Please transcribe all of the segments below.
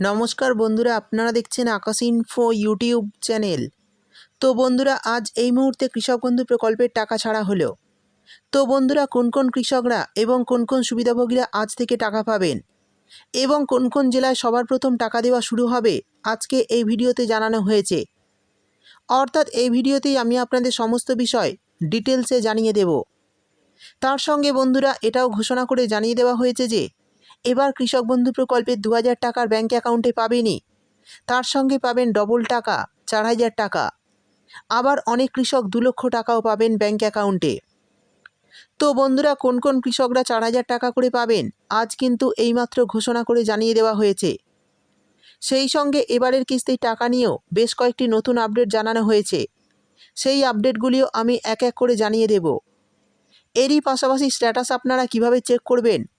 নমস্কার বন্ধুরা, আপনারা দেখছেন আকাশ ইনফো ইউটিউব চ্যানেল তো বন্ধুরা, আজ এই মুহূর্তে কৃষক বন্ধু প্রকল্পের টাকা ছাড়া হলো। তো বন্ধুরা, কোন কোন কৃষকরা এবং কোন কোন সুবিধাভোগীরা আজ থেকে টাকা পাবেন? এবং কোন কোন জেলায় সবার প্রথম টাকা দেওয়া শুরু হবে? আজকে এই ভিডিওতে জানানো হয়েছে। অর্থাৎ এই ভিডিওতেই আমি আপনাদের সমস্ত বিষয় ডিটেলসে জানিয়ে দেব। তার সঙ্গে বন্ধুরা, এটাও ঘোষণা করে জানিয়ে দেওয়া হয়েছে যে এবার কৃষক বন্ধু প্রকল্পের দু হাজার টাকার ব্যাঙ্ক অ্যাকাউন্টে পাবেনই তার সঙ্গে পাবেন ডবল টাকা চার হাজার টাকা। আবার অনেক কৃষক দু লক্ষ টাকাও পাবেন ব্যাঙ্ক অ্যাকাউন্টে। তো বন্ধুরা, কোন কোন কৃষকরা চার হাজার টাকা করে পাবেন, আজ কিন্তু এইমাত্র ঘোষণা করে জানিয়ে দেওয়া হয়েছে। সেই সঙ্গে এবারের কিস্তির টাকা নিয়েও বেশ কয়েকটি নতুন আপডেট জানানো হয়েছে। সেই আপডেটগুলিও আমি এক এক করে জানিয়ে দেব। এরই পাশাপাশি স্ট্যাটাস আপনারা কীভাবে চেক করবেন?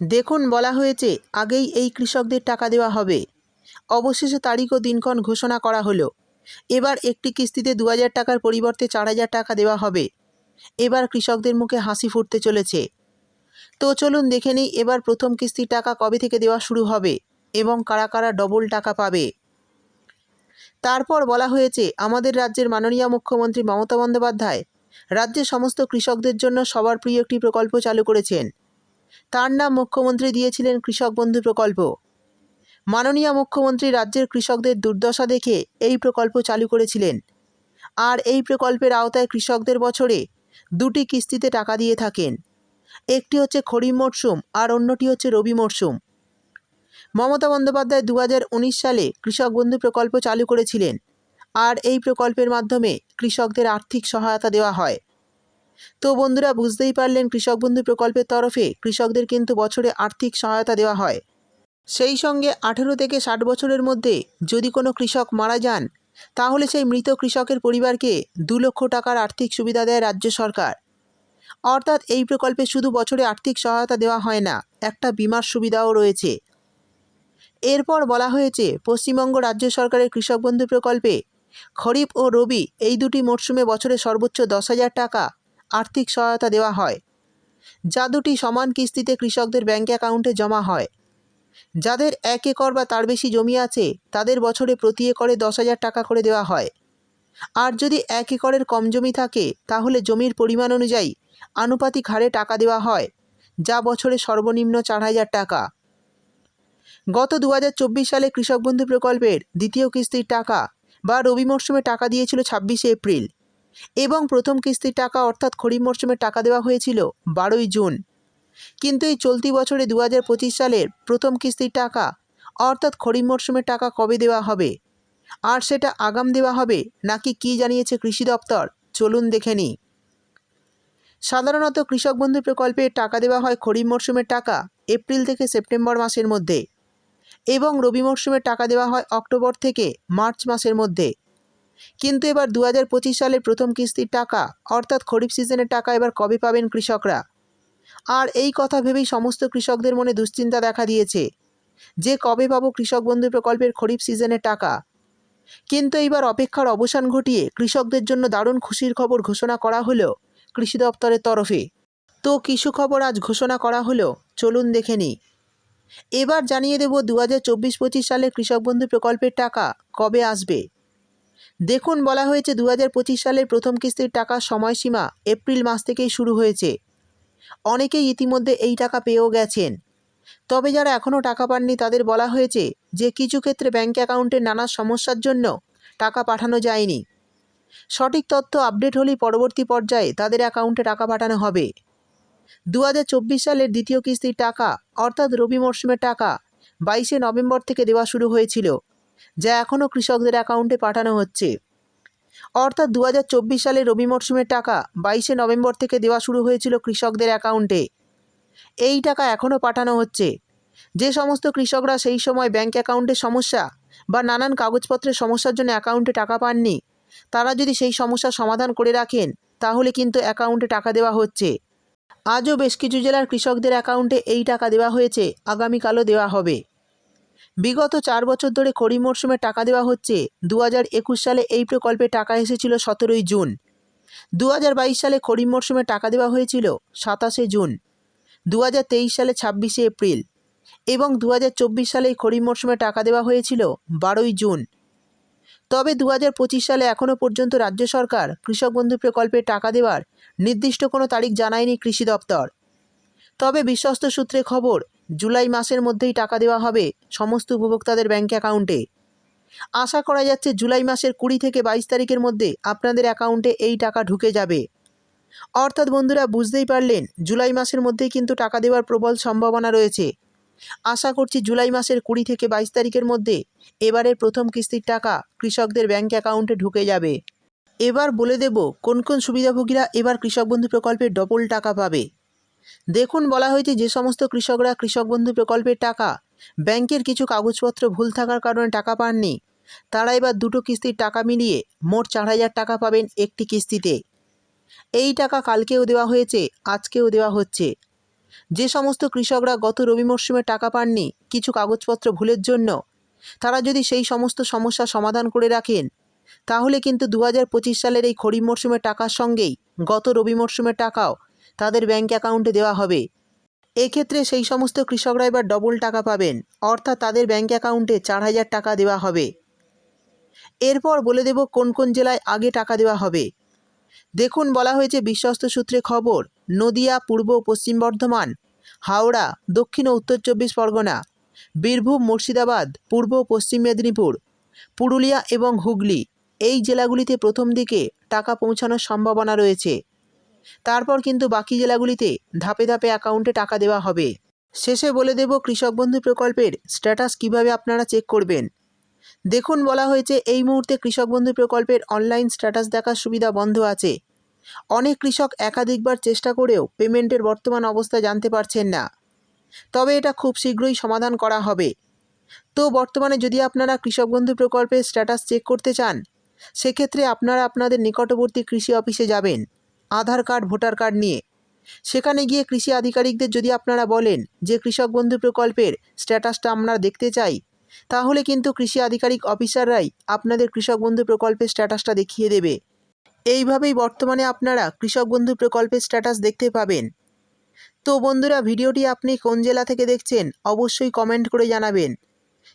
দেখুন বলা হয়েছে, আগেই এই কৃষকদের টাকা দেওয়া হবে। অবশেষে তারিখ ও দিনক্ষণ ঘোষণা করা হলো। এবার একটি কিস্তিতে দু হাজার টাকার পরিবর্তে চার হাজার টাকা দেওয়া হবে। এবার কৃষকদের মুখে হাসি ফুটতে চলেছে। তো চলুন দেখে নিই এবার প্রথম কিস্তির টাকা কবে থেকে দেওয়া শুরু হবে এবং কারা কারা ডবল টাকা পাবে। তারপর বলা হয়েছে, আমাদের রাজ্যের মাননীয় মুখ্যমন্ত্রী মমতা বন্দ্যোপাধ্যায় রাজ্যের সমস্ত কৃষকদের জন্য সবার প্রিয় একটি প্রকল্প চালু করেছেন। তার নাম মুখ্যমন্ত্রী দিয়েছিলেন কৃষক বন্ধু প্রকল্প। মাননীয় মুখ্যমন্ত্রী রাজ্যের কৃষকদের দুর্দশা দেখে এই প্রকল্প চালু করেছিলেন। আর এই প্রকল্পের আওতায় কৃষকদের বছরে দুটি কিস্তিতে টাকা দিয়ে থাকেন। একটি হচ্ছে খরিফ মরশুম আর অন্যটি হচ্ছে রবি মরশুম। মমতা বন্দ্যোপাধ্যায় দু হাজার উনিশ সালে কৃষক বন্ধু প্রকল্প চালু করেছিলেন। আর এই প্রকল্পের মাধ্যমে কৃষকদের আর্থিক সহায়তা দেওয়া হয়। তো বন্ধুরা বুঝতেই পারলেন কৃষক বন্ধু প্রকল্পের তরফে কৃষকদের কিন্তু বছরে আর্থিক সহায়তা দেওয়া হয়। সেই সঙ্গে আঠেরো থেকে ষাট বছরের মধ্যে যদি কোনো কৃষক মারা যান, তাহলে সেই মৃত কৃষকের পরিবারকে দু লক্ষ টাকার আর্থিক সুবিধা দেয় রাজ্য সরকার। অর্থাৎ এই প্রকল্পে শুধু বছরে আর্থিক সহায়তা দেওয়া হয় না, একটা বিমার সুবিধাও রয়েছে। এরপর বলা হয়েছে, পশ্চিমবঙ্গ রাজ্য সরকারের কৃষক বন্ধু প্রকল্পে খরিফ ও রবি এই দুটি মরশুমে বছরে সর্বোচ্চ দশ হাজার টাকা আর্থিক সহায়তা দেওয়া হয়। যা দুটি সমান কিস্তিতে কৃষকদের ব্যাঙ্ক অ্যাকাউন্টে জমা হয়। যাদের এক একর বা তার বেশি জমি আছে, তাদের বছরে প্রতি একরে দশ হাজার টাকা করে দেওয়া হয়। আর যদি এক একরের কম জমি থাকে, তাহলে জমির পরিমাণ অনুযায়ী আনুপাতিক হারে টাকা দেওয়া হয়, যা বছরে সর্বনিম্ন চার হাজার টাকা। গত দু হাজার চব্বিশ সালে কৃষক বন্ধু প্রকল্পের দ্বিতীয় কিস্তির টাকা বা রবি মরশুমে টাকা দিয়েছিল ছাব্বিশে এপ্রিল। এবং প্রথম কিস্তির টাকা অর্থাৎ খরিফ মরশুমে টাকা দেওয়া হয়েছিল বারোই জুন। কিন্তু এই চলতি বছরে দু হাজার পঁচিশ সালের প্রথম কিস্তির টাকা অর্থাৎ খরিফ মরশুমের টাকা কবে দেওয়া হবে? আর সেটা আগাম দেওয়া হবে নাকি কি জানিয়েছে কৃষি দপ্তর? চলুন দেখে নিই। সাধারণত কৃষক বন্ধু প্রকল্পে টাকা দেওয়া হয় খরিফ মরশুমের টাকা এপ্রিল থেকে সেপ্টেম্বর মাসের মধ্যে এবং রবি মরশুমের টাকা দেওয়া হয় অক্টোবর থেকে মার্চ মাসের মধ্যে। কিন্তু এবার দু হাজার পঁচিশ সালের প্রথম কিস্তির টাকা, অর্থাৎ খরিফ সিজনের টাকা এবার কবে পাবেন কৃষকরা? আর এই কথা ভেবেই সমস্ত কৃষকদের মনে দুশ্চিন্তা দেখা দিয়েছে, যে কবে পাবো কৃষক বন্ধু প্রকল্পের খরিফ সিজনের টাকা? কিন্তু এইবার অপেক্ষার অবসান ঘটিয়ে কৃষকদের জন্য দারুণ খুশির খবর ঘোষণা করা হলো কৃষি দপ্তরের তরফে। তো কিছু খবর আজ ঘোষণা করা হলো, চলুন দেখে নিই। এবার জানিয়ে দেব দু হাজার চব্বিশ পঁচিশ সালে কৃষক বন্ধু প্রকল্পের টাকা কবে আসবে। দেখুন বলা হয়েছে দু হাজার পঁচিশ সালের প্রথম কিস্তির টাকার সময়সীমা এপ্রিল মাস থেকেই শুরু হয়েছে। অনেকেই ইতিমধ্যে এই টাকা পেয়েও গেছেন। তবে যারা এখনও টাকা পাননি, তাদের বলা হয়েছে যে কিছু ক্ষেত্রে ব্যাঙ্ক অ্যাকাউন্টের নানা সমস্যার জন্য টাকা পাঠানো যায়নি। সঠিক তথ্য আপডেট হলেই পরবর্তী পর্যায়ে তাদের অ্যাকাউন্টে টাকা পাঠানো হবে। দু হাজার চব্বিশ সালের দ্বিতীয় কিস্তির টাকা, অর্থাৎ রবি মরশুমের টাকা, বাইশে নভেম্বর থেকে দেওয়া শুরু হয়েছিল। যা এখনও কৃষকদের অ্যাকাউন্টে পাঠানো হচ্ছে। অর্থাৎ দু হাজার চব্বিশ সালে রবি মরশুমের টাকা বাইশে নভেম্বর থেকে দেওয়া শুরু হয়েছিল কৃষকদের অ্যাকাউন্টে এই টাকা এখনও পাঠানো হচ্ছে। যে সমস্ত কৃষকরা সেই সময় ব্যাঙ্ক অ্যাকাউন্টের সমস্যা বা নানান কাগজপত্রের সমস্যার জন্য অ্যাকাউন্টে টাকা পাননি, তারা যদি সেই সমস্যার সমাধান করে রাখেন, তাহলে কিন্তু অ্যাকাউন্টে টাকা দেওয়া হচ্ছে। আজও বেশ কিছু জেলার কৃষকদের অ্যাকাউন্টে এই টাকা দেওয়া হয়েছে। আগামীকালও দেওয়া হবে। বিগত চার বছর ধরে খরিফ মরশুমে টাকা দেওয়া হচ্ছে। দু হাজার একুশ সালে এই প্রকল্পে টাকা এসেছিল সতেরোই জুন। দু হাজার বাইশ সালে খরিফ মরশুমে টাকা দেওয়া হয়েছিল সাতাশে জুন। দু হাজার তেইশ সালে ছাব্বিশে এপ্রিল। এবং দু হাজার চব্বিশ সালে খরিফ মরশুমে টাকা দেওয়া হয়েছিল বারোই জুন। তবে দু হাজার পঁচিশ সালে এখনও পর্যন্ত রাজ্য সরকার কৃষক বন্ধু প্রকল্পে টাকা দেওয়ার নির্দিষ্ট কোনো তারিখ জানায়নি কৃষি দপ্তর। তবে বিশ্বস্ত সূত্রে খবর জুলাই মাসের মধ্যেই টাকা দেওয়া হবে সমস্ত উপভোক্তাদের ব্যাঙ্ক অ্যাকাউন্টে। আশা করা যাচ্ছে জুলাই মাসের কুড়ি থেকে বাইশ তারিখের মধ্যে আপনাদের অ্যাকাউন্টে এই টাকা ঢুকে যাবে। অর্থাৎ বন্ধুরা, বুঝতেই পারলেন, জুলাই মাসের মধ্যেই কিন্তু টাকা দেওয়ার প্রবল সম্ভাবনা রয়েছে। আশা করছি জুলাই মাসের কুড়ি থেকে বাইশ তারিখের মধ্যে এবারের প্রথম কিস্তির টাকা কৃষকদের ব্যাঙ্ক অ্যাকাউন্টে ঢুকে যাবে। এবার বলে দেব, কোন কোন সুবিধাভোগীরা এবার কৃষক বন্ধু প্রকল্পে ডবল টাকা পাবে। দেখুন বলা হয়েছে যে সমস্ত কৃষকরা কৃষক বন্ধু প্রকল্পের টাকা, ব্যাংকের কিছু কাগজপত্র ভুল থাকার কারণে টাকা পাননি। তারা এবার দুটো কিস্তির টাকা মিলিয়ে মোট চার হাজার টাকা পাবেন একটি কিস্তিতে। এই টাকা কালকেও দেওয়া হয়েছে, আজকেও দেওয়া হচ্ছে। যে সমস্ত কৃষকরা গত রবি মরশুমে টাকা পাননি, কিছু কাগজপত্র ভুলের জন্য, তারা যদি সেই সমস্ত সমস্যা সমাধান করে রাখেন, তাহলে কিন্তু দু হাজার পঁচিশ সালের এই খরিফ মরশুমের টাকার সঙ্গেই গত রবি মরশুমের টাকাও তাদের ব্যাঙ্ক অ্যাকাউন্টে দেওয়া হবে। এক্ষেত্রে সেই সমস্ত কৃষকরা এবার ডবল টাকা পাবেন, অর্থাৎ তাদের ব্যাঙ্ক অ্যাকাউন্টে চার হাজার টাকা দেওয়া হবে। এরপর বলে দেব কোন কোন জেলায় আগে টাকা দেওয়া হবে। দেখুন, বলা হয়েছে বিশ্বস্ত সূত্রে খবর, নদিয়া, পূর্ব, পশ্চিম বর্ধমান, হাওড়া, দক্ষিণ ও উত্তর চব্বিশ পরগনা, বীরভূম, মুর্শিদাবাদ, পূর্ব, পশ্চিম মেদিনীপুর, পুরুলিয়া এবং হুগলি। এই জেলাগুলিতে প্রথম দিকে টাকা পৌঁছানোর সম্ভাবনা রয়েছে। তারপর কিন্তু বাকি জেলাগুলিতে ধাপে ধাপে অ্যাকাউন্টে টাকা দেওয়া হবে। শেষে বলে দেব কৃষক বন্ধু প্রকল্পের স্ট্যাটাস কীভাবে আপনারা চেক করবেন। দেখুন বলা হয়েছে এই মুহূর্তে কৃষক বন্ধু প্রকল্পের অনলাইন স্ট্যাটাস দেখার সুবিধা বন্ধ আছে। অনেক কৃষক একাধিকবার চেষ্টা করেও পেমেন্টের বর্তমান অবস্থা জানতে পারছেন না। তবে এটা খুব শীঘ্রই সমাধান করা হবে। তো বর্তমানে যদি আপনারা কৃষক বন্ধু প্রকল্পের স্ট্যাটাস চেক করতে চান, সেক্ষেত্রে আপনারা আপনাদের নিকটবর্তী কৃষি অফিসে যাবেন। আধার কার্ড, ভোটার কার্ড নিয়ে। সেখানে গিয়ে কৃষি আধিকারিকদের যদি আপনারা বলেন যে কৃষক বন্ধু প্রকল্পের স্ট্যাটাসটা আমরা দেখতে চাই, তাহলে কিন্তু কৃষি আধিকারিক অফিসাররাই আপনাদের কৃষক বন্ধু প্রকল্পের স্ট্যাটাসটা দেখিয়ে দেবে। এইভাবেই বর্তমানে আপনারা কৃষক বন্ধু প্রকল্পের স্ট্যাটাস দেখতে পাবেন। তো বন্ধুরা, ভিডিওটি আপনি কোন জেলা থেকে দেখছেন অবশ্যই কমেন্ট করে জানাবেন।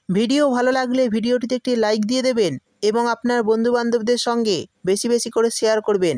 ভিডিও ভালো লাগলে ভিডিওটিতে একটি লাইক দিয়ে দেবেন এবং আপনার বন্ধুবান্ধবদের সঙ্গে বেশি বেশি করে শেয়ার করবেন।